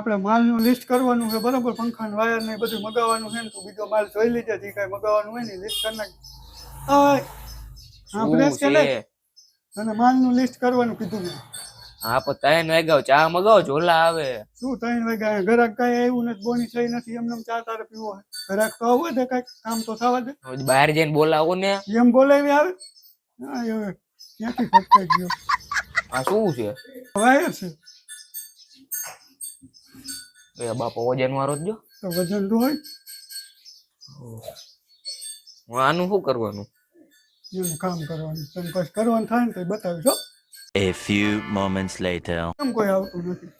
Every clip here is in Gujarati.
આપણે માલનું લિસ્ટ કરવાનું છે બરાબર? પંખા વાયર ને બધું મગાવવાનું છે ને તું બીજો માલ જોઈ લીધે જે કાંઈ મગાવવાનું હોય ને લિસ્ટ કરી નાખ હા પ્રેસ કે? અને માલનું લિસ્ટ કરવાનું કીધું મેં. હા પણ ત્રણ વાગ્યા ચા મગાવો ઝોલા આવે. શું ત્રણ વાગ્યા? ઘરાક કઈ આવ્યું નથી બોની થઈ નથી એમને એમ ચા તારે પીવો ઘરાક તો આવવા દે કઈ કામ તો થવા દે. બહાર જઈને બોલાવો ને. એમ બોલાવી આવે? હા ક્યાંથી ફટકાઈ ગયો? આ શું છે? વાયર છે. એ બાપા વજન વાળો જ જો. તો વજન તો હોય. હું આનું શું કરવાનું? એનું કામ કરવાનું. તમે કઈ કરવાનું થાય ને તો બતાવજો A few moments later. કેમ કોઈ આવતું નથી.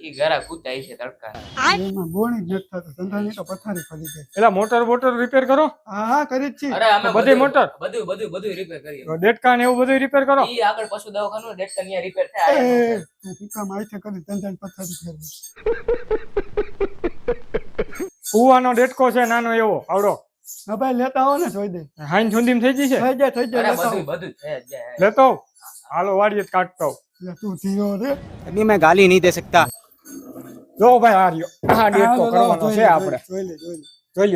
એ ઘરા કૂતાય છે તડકા એમાં બોણી જ નથી થતું. ધંધાની તો પથારી ફરી ગઈ. એલા મોટર બોટર રિપેર કરો. હા હા કરી જ છીએ. અરે અમે બધી મોટર? બધું બધું બધું રિપેર કરીએ. ડેટકા ને એવું બધું રિપેર કરો. ઈ આગળ પશુ દવાખાનું ડેટ ત્યાં રિપેર થાય. તું હુકામ આઈથે કરી ધંધાની પથારી ફેરવી. કુવાનો ડેટકો છે નાનો એવો. આવડો. હા ભાઈ લેતા આવો ને જોઈ દે. હાઈન છુંદીમ થઈ જશે થઈ જાય થઈ જાય બધું લેતો હાલો વાડીએ કાટતો તું ધીરો રે. અભી મેં ગાલી નહીં દે શકતા. જો ભાઈ આ રહ્યો. આ ડેટકો કરવાનો છે આપણે. જોઈ લે જોઈ લે. જોઈ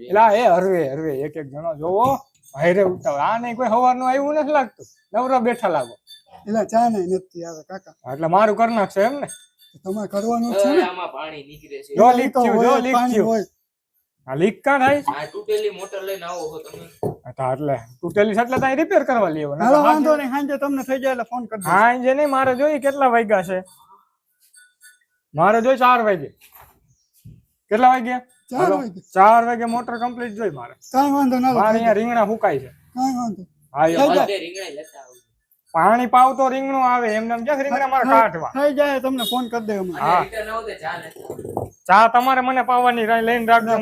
લે એલા એ હરવે હરવે. એક એક જણો જોવો. હાઈરે ઉતાવ આ નહીં કોઈ હવારનું આવ્યું નથી લાગતું. નવરા બેઠા લાગો. એટલે ચા નહીં નથી આવે કાકા. એટલે મારું કરી નાખશે એમ ને? તમારે કરવાનું છે ને? આમાં પાણી નીકળે છે. જો લીક થયું જો લીક થયું. આ લીક કા થાય આ તૂટેલી મોટર લઈને આવો હો તમે. એટલે તૂટેલી છે એટલે ત્યાં રિપેર કરવા લેવો વાંધો નહીં સાંજે તમને થઈ જાય એટલે ફોન કરી દઈશ. નહીં મારે જોઈ કેટલા વાગ્યા છે. મારે જોઈ ચાર વાગે. કેટલા વાગ્યા? ચાર હાલો. વાગે. ચાર વાગે મોટર કમ્પ્લીટ જોઈ મારે. કાંઈ વાંધો ના મારે અહીંયા રીંગણા હુકાય છે. કાંઈ વાંધો. હા રીંગણા લેતા પાણી પાવતો રીંગણું આવે એમને એમ જસ રીંગણા થઈ જાય તમને ફોન કરી દે હા. ચા તમારે મને પાવાની લઈને રાખજો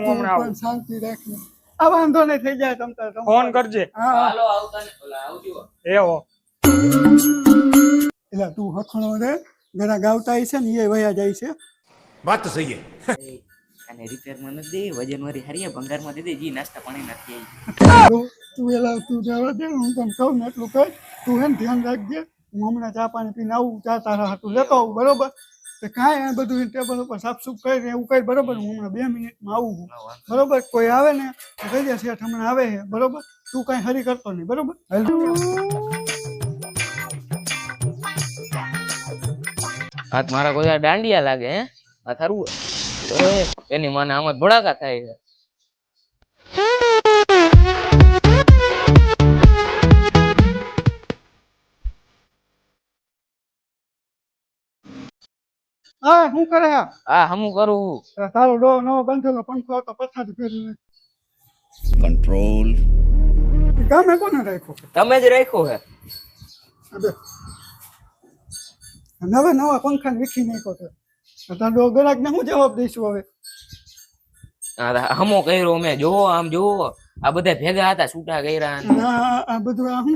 શાંતિ રાખજો. આ વાંધો નહીં થઈ જાય તમને ફોન કરજે. હાલો આવજો. એવો. એટલે તું હથણો રે ઘણા ગાવતા છે ને એ વયા જાય છે. વાત તો સહી અને રિપેરમાં નથી દે વજન વાળી હારીએ ભંગારમાં દે દે જી નાસ્તા પાણી નથી આવી તું એલા તું જવા દે હું તને કહું ને એટલું કર તું એને ધ્યાન રાખજે હું હમણાં ચા પાણી પીને આવું ચા તારા હાટું લેતો આવું બરોબર? તો કાંઈ આ બધું ટેબલ ઉપર સાફ સુફ કરી એવું કઈ બરોબર? હું હમણાં બે મિનિટમાં આવું છું. બરોબર? કોઈ આવે ને તો કહી દે શેઠ હમણાં આવે છે બરોબર? તું કાંઈ હરી કરતો નહીં બરોબર. હાથ મારા કોઈ આ દાંડિયા લાગે હે? આ થારું એની મને આમ જ ભડાકા થાય છે. હા શું કરે આ આ હમું કરું તારો ડો નવો બંધેલો પંખો હતો પથારી ફેરવીને કંટ્રોલ તમે કોને રાખ્યો? તમે જ રાખ્યો હે. નવા નવા પંખા વીખી નાખ્યો છે. તો ડોગરાક ને હું જવાબ દઈશું હવે? હમો કર્યો અમે જોવો આમ જોવો. આ બધા ભેગા હતા છૂટા કર્યા આ બધું આમ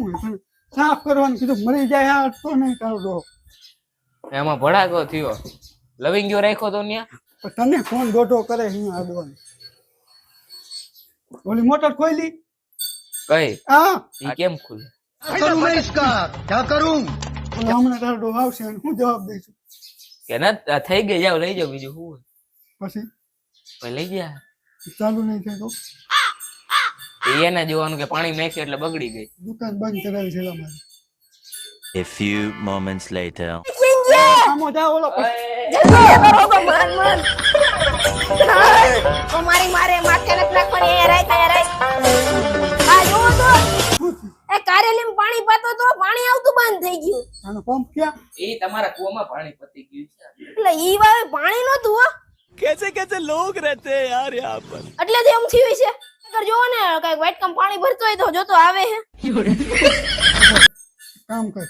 સાફ કરવાનું કીધું મરી જાય આ તો નહીં કાઢો એમાં ભડાકો થયો. લવિંગ ગયો રાખ્યો તો ન્યા? તને ફોન ગોટો કરે હું આડવાનું ઓલી મોટર ખોલી કઈ? હા. ઈ કેમ ખુલે? કરું મેં કરું હમણાં કાઢો આવશે હું જવાબ દઈશું. કે ના થઈ ગઈ જાવ લઈ જાવ બીજું શું? પછી પછી લઈ ગયા ચાલુ નહીં થાય તો એને જોવાનું કે પાણી નાખ્યું એટલે બગડી ગઈ દુકાન બંધ કરાવી છે મારે A few moments later. મારી મારે માથે નથી નાખવાની એ રાઈ કાય રાઈ આ જોવો તો એ કારેલીમાં પાણી પાતો તો પાણી આવતું બંધ થઈ ગયું આનો પંપ ક્યાં એ તમારા કુવામાં પાણી પતી ગયું છે એટલે ઈ વાવે પાણી નતું હા. કેસે કેસે લોગ રહેતે યાર યહાં પર. એટલે તે એમ થયું છે. અગર જો ને કઈ વાઇટ કમ પાણી ભરતો હોય તો જોતો આવે હે. કામ કર.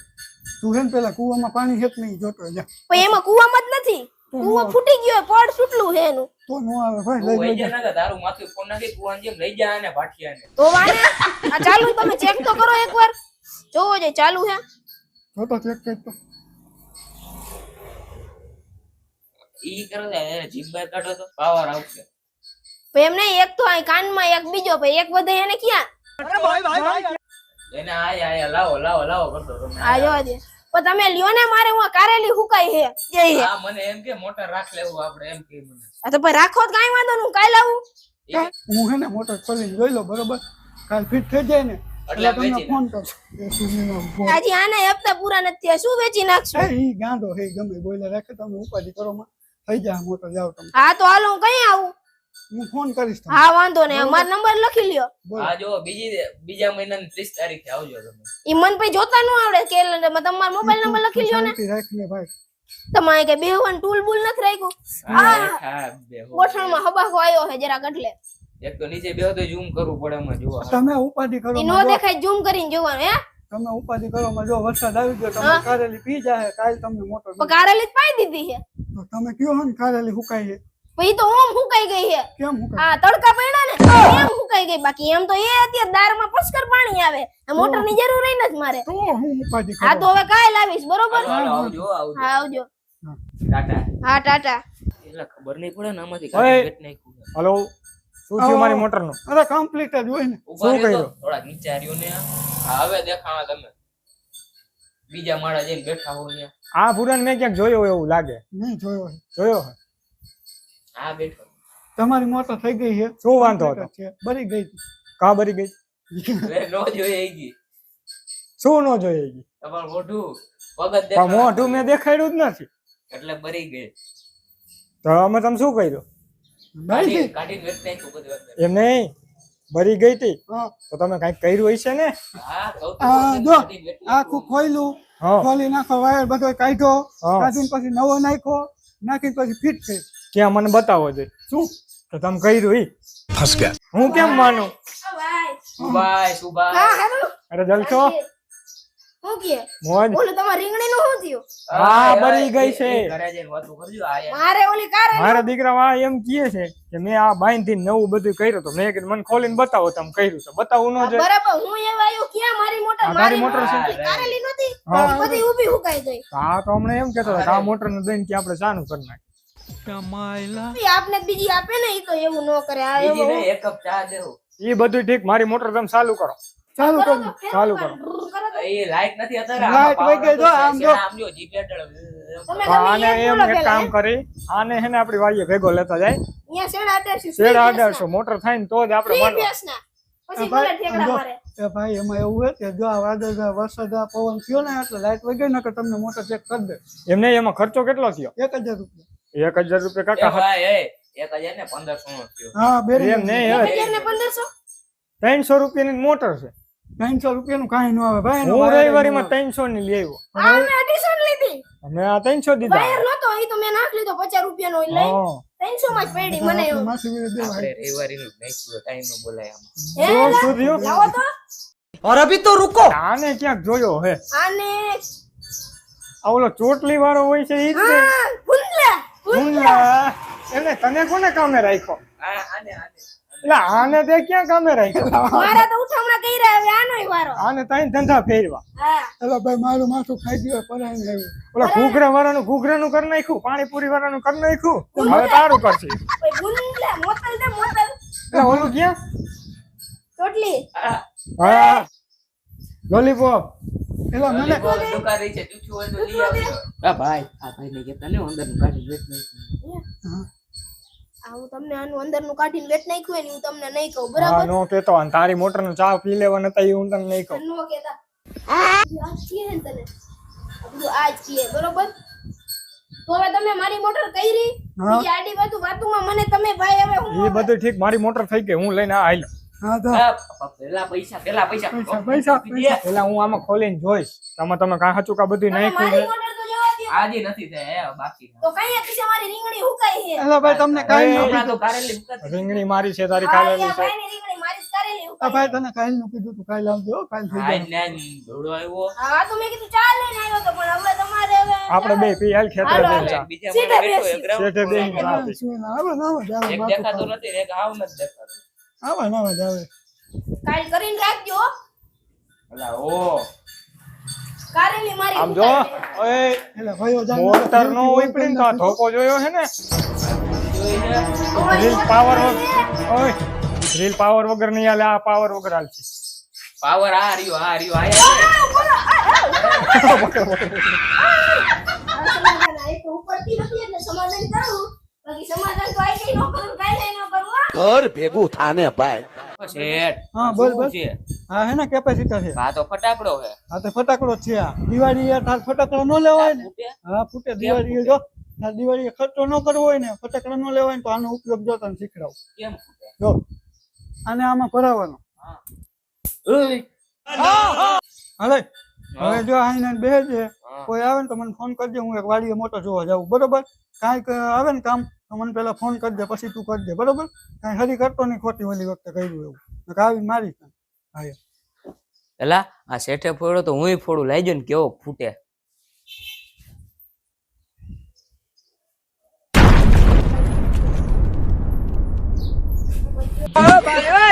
તું હે પેલા કૂવામાં પાણી હેત નહીં જોતો જા. પણ એમાં કૂવામાં જ નથી. કૂવો ફૂટી ગયો પડ સુટલું હે એનું. તો નો આવે ભાઈ લઈ લઈ જા. તારું માથું ફોન નાખી કૂવાન જેમ લઈ જા ને ભાઠિયાને તો વાને આ ચાલુ તમે ચેક તો કરો એકવાર. જોવો જે ચાલુ હે. તો તો ચેક કર ઈ કરો ને જીભ બહાર કાઢો તો પાવર આવશે. પણ એમ એક તો અહીં કાનમાં એક બીજો એક બધે એને ક્યાં? એને આયા આયા લાવો લાવો લાવો કરતો તમે આ જોવા દે. પણ તમે લ્યો ને મારે હું કારેલી હુકાઈ હે હા? મને એમ કે મોટર રાખ લેવું આપણે એમ કે મને. આ તો ભાઈ રાખો તો કાંઈ વાંધો નહીં હું લાવું? આવું હું હે ને મોટર ખોલીને જોઈ લો બરોબર? કાલ ફિટ થઈ જાય ને એટલે તમને ફોન કરશું આને હપ્તા પૂરા નથી થયા શું વેચી નાખશો? એ ગાંડો હે ગમે બોલે રાખે તમે ઉપાધિ કરો માં. થઈ જાય તો જાવ તમે હા તો હાલો હું કઈ આવું? હું ફોન કરીશ તમને. હા વાંધો નહીં અમાર નંબર લખી લ્યો. હા જો બીજી બીજા મહિનાની ત્રીસ તારીખે આવજો તમે. ઈ મન પછી જોતા ન આવડે કેલેન્ડરમાં તમારો મોબાઈલ નંબર લખી લ્યો ને. રાખને ભાઈ. તમારે કે બેહવાન ટૂલ બુલ નથી રાખ્યું? હા, હા, બેહો. ગોઠણમાં હબાકો આવ્યો છે જરા એટલે. એક તો નીચે બેહો તો ઝૂમ કરવું પડે માં જોવા. તમે ઉપાધી કરો ઈ નો દેખાય ઝૂમ કરીને જોવાનું હે? તમે ઉપાધિ કરવામાં જો વરસાદ આવી ગયો તમે કારેલી પી જાય કાલ તમને મોટો પણ કારેલી જ પાઈ દીધી છે. તો તમે કયો હન કારેલી હુકાઈ છે? પછી તો ઓમ હુકાઈ ગઈ છે. કેમ હુકાઈ? આ તડકા પડ્યા ને એમ હુકાઈ ગઈ. બાકી એમ તો એ અત્યારે દારમાં પસ્કર પાણી આવે. આ મોટરની જરૂર રહી જ મારે. તો હું ઉપાધિ હા તો હવે કાલ આવીશ બરોબર? આવજો આવજો. હા આવજો. ટાટા. હા ટાટા. એટલે ખબર નહીં પડે ને આમાંથી બેટ નાખ્યું. હલો. શું થયું મારી મોટરનું. અરે કમ્પ્લીટ જ હોય ને. શું કર્યું? થોડાક નીચે હાર્યું ને હવે દેખાણા તમે. બીજા માળા જઈને બેઠા હો ને આ પુરાણ મેં ક્યાંક જોયો હોય એવું લાગે. નહીં જોયો છે. જોયો હે? હા બેઠો. તમારી મોટર થઈ ગઈ છે? શું વાંધો હતો? બરી ગઈ કા ભરી ગઈ? નો જોઈએ ગઈ. શું નો જોઈએ ગઈ? તમારું મોઢું પગ જ મોઢું મેં દેખાડ્યું જ નથી. એટલે બરી ગઈ. તો અમે તમે શું કર્યું? એમ નહીં. ભરી ગઈ હતી તો તમે કંઈક કર્યું હોય છે ને જો આખું ખોયલું. ખોલી નાખો વાયર બધો કાઢ્યો કાઢીને પછી નવો નાખ્યો. નાખીને પછી ફિટ થઈ. ક્યાં મને બતાવો જોઈએ શું? તો તમે કર્યું ઈ. ફસ ગયા હું કેમ માનું? સુભાઈ સુભાઈ અરે જલસો. મોટર? આ તારી મોટર છે? મોટર કારેલી નહોતી? હા. બધી ઊભી હુકાઈ ગઈ. હા તો હમણાં એમ કેતો આ મોટર ને દઈને કે આપણે ચાનું કરી નાખીએ. આપને બીજી આપે ને તો એવું ન કરે. આ બીજી એવો નહીં, એક કપ ચા દેવો. એ બધું ઠીક મારી મોટર તમે ચાલુ કરો. ચાલુ કરો ચાલુ કરો કરો. કરો તો. એ લાઈટ નથી અત્યારે લાઈટ આમાં ગઈ power જો, નતો, આમ જો. આમ જો જી પેટ્રોલ. તમે તો ગમે આને એમ એક કામ કરી આને હે ને આપણી વાડીએ ભેગો લેતા જાય. અહીંયા શેડ અઢારસો, શેડ free મોટર થાય ને તો જ આપણે free પછી ભલે ઠેકડા મારે. એ ભાઈ એમાં એવું હોય કે જો આ વાદળ વરસાદ આ પવન થયો ને એટલે લાઈટ વગેરે ગઈ કે તમને મોટર ચેક કરી દે. એમને એમાં ખર્ચો કેટલો થયો? એક હજાર રૂપિયા. એક હજાર રૂપિયા એ કાકા એક હજાર ને પંદરસો હા બેરી એમ નહીં ને? ત્રણસો રૂપિયાની મોટર છે. ત્રણસો રૂપિયાનું કાંઈ ન આવે. ભાઈ હું રવિવારીમાં ત્રણસો ની લઈ આવ્યો. ત્રણસો મેં નાખ લીધો પચાસ રૂપિયાનો લઈ. તો રૂકો. આને ક્યાંક જોયો હે? આને. આ ઓલો ચોટલી વાળો હોય છે ઈ એટલે તને કોને કામે રાખ્યો? એટલે આને તે ક્યાં કામે રાખ્યો? મારા તો ઉઠામણા કર્યા હવે આનોય વારો. આને તાઈ ધંધા ફેરવા. હા. એટલે ભાઈ મારું માથું ખાઈ ગયું પરાઈને આવ્યું ઓલા ઘૂઘરા વાળાનું ઘૂઘરાનું કરી નાખ્યું પાણીપુરી વાળાનું કરી નાખ્યું. હવે તારું કરશે. મોતલ દે મોતલ. એટલે ઓલું ક્યાં? ચોટલી. હા. લોલીપોપ. એટલે મને દુકાન રહી છે, ચૂચું હોય તો લઈ આવજો. આ ભાઈ, ને કેતા ને અંદરનું કાઢી જોઈ નાખ્યું. હું તમને આનું અંદરનું કાઢીને વેટ નાખ્યું એની હું તમને નહીં કહું હા બરાબર? નો કેતો અને તારી મોટર નો ચા પી લેવાનો નતા હું તમને નહીં કહું. નો કેતા. આ કીએ ને તને. બધું આ કીએ બરોબર? તો હવે તમે મારી મોટર કરી હા. બીજી આડી બાજુ વાતુમાં મને તમે ભાઈ હવે હું એ બધું ઠીક મારી મોટર થઈ ગઈ હું લઈને હા તો. પેલા પૈસા પેલા પૈસા. પૈસા, પેલા હું આમાં ખોલીને જોઈશ. તમે તમે કાં હાચું કા બધું નાખ્યું આજે નથી થયા બાકી તો કઈ પીછે મારી રીંગણી હુકાઈ છે એટલે ભાઈ તમને કાઈ હમણાં તો કારેલી ઉકાતી. રીંગણી મારી છે તારી અહીંયા છે ભાઈની રીંગણી મારી કારેલી હુકાઈ ભાઈ તને કાઈ નું કીધું તું કાઈ લાવજો કાઈ થઈ જાય ના ધોડો આવ્યો. હા તો મેં કીધું ચાલ લઈને આવ્યો તો પણ હવે તમારે હવે આપણે બે પી ખેતર ખેતરે જઈને ચા. બીજા બેઠો. એક માં. પી. શું ના, આવે ને આવે એક દેખાતો નથી એક આવ નથી દેખાતો. આવે ના આવે જ આવે કાલ કરીને રાખજો. અલા, ઓ કારેલી મારી આમ જો છે. ઓય મોટર નો ઉપડીને તો આ ધોકો જોયો છે ને ડ્રીલ પાવર ઓય ડ્રીલ પાવર વગર નહીં હાલે આ પાવર વગર હાલશે પાવર આ રહ્યો આ રહ્યો આ આ, બોલો, આ, આ. સમાધાન આ એક ઉપરથી નથી એટલે સમાધાન કરું બાકી સમાધાન તો આઈ ન કરું કાંઈ ન કરું હો. ઘર ભેગું થાને ભાઈ હા બોલ બોલ હા હે ને કેપેસિટર છે. આ તો ફટાકડો છે. હા તો ફટાકડો છે આ. દિવાળી ફટાકડો નો લેવાય ને. હા ફૂટે. દિવાળી જો તાર દિવાળી ખર્ચો ન કરવો હોય ને ફટાકડા નો લેવાય ને તો આનો ઉપયોગ જો તને શીખડાવું. કેમ જો અને આમાં ભરાવાનો હા. હવે હવે જો આઈને બે છે કોઈ આવે ને તો મને ફોન કરજે હું એક વાડીએ મોટો જોવા જાઉં. બરોબર? કાંઈક આવે ને કામ તો મને પેલા ફોન કરજે પછી તું કરજે. બરોબર? કાંઈ હરી કરતો નહીં ખોટી વળી વખતે કર્યું એવું. આવી મારી હા એલા આ શેઠે ફોડો તો હુંય ફોડું. લઈ જો ને કેવો ફૂટે. ભાઈ